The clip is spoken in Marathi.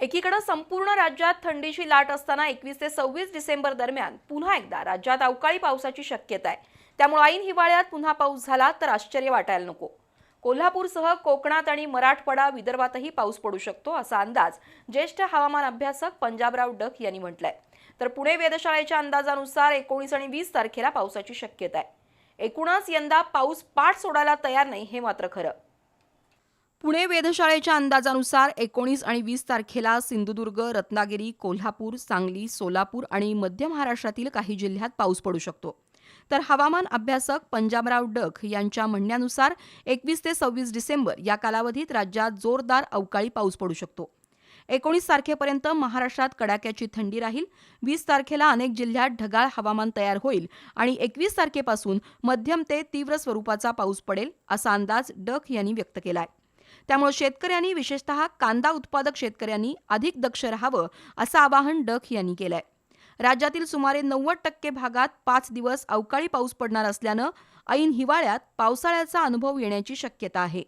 एकीकडे संपूर्ण राज्यात थंडीची लाट असताना एकवीस ते सव्वीस डिसेंबर दरम्यान पुन्हा एकदा राज्यात अवकाळी पावसाची शक्यता आहे. त्यामुळे ऐन हिवाळ्यात पुन्हा पाऊस झाला तर आश्चर्य वाटायला नको. कोल्हापूरसह कोकणात आणि मराठवाडा विदर्भातही पाऊस पडू शकतो असा अंदाज ज्येष्ठ हवामान अभ्यासक पंजाबराव डक यांनी म्हटलाय. तर पुणे वेधशाळेच्या अंदाजानुसार एकोणीस आणि वीस तारखेला पावसाची शक्यता आहे. एकूणच यंदा पाऊस पाठ सोडायला तयार नाही हे मात्र खरं. पुणे वेधशाळेच्या अंदाजानुसार एकोणीस आणि वीस तारखेला सिंधुदुर्ग रत्नागिरी कोल्हापूर सांगली सोलापूर आणि मध्य महाराष्ट्रातील काही जिल्ह्यात पाऊस पडू शकतो. तर हवामान अभ्यासक पंजाबराव डक यांच्या म्हणण्यानुसार एकवीस ते सव्वीस डिसेंबर या कालावधीत राज्यात जोरदार अवकाळी पाऊस पडू शकतो. एकोणीस तारखेपर्यंत महाराष्ट्रात कडाक्याची थंडी राहील. वीस तारखेला अनेक जिल्ह्यात ढगाळ हवामान तयार होईल आणि एकवीस तारखेपासून मध्यम ते तीव्र स्वरूपाचा पाऊस पडेल असा अंदाज डक यांनी व्यक्त केला आहे त्यामुळे शेतकऱ्यांनी विशेषतः कांदा उत्पादक शेतकऱ्यांनी अधिक दक्ष राहावं असं आवाहन डक यांनी केलंय. राज्यातील सुमारे नव्वद टक्के भागात पाच दिवस अवकाळी पाऊस पडणार असल्यानं ऐन हिवाळ्यात पावसाळ्याचा अनुभव येण्याची शक्यता आहे.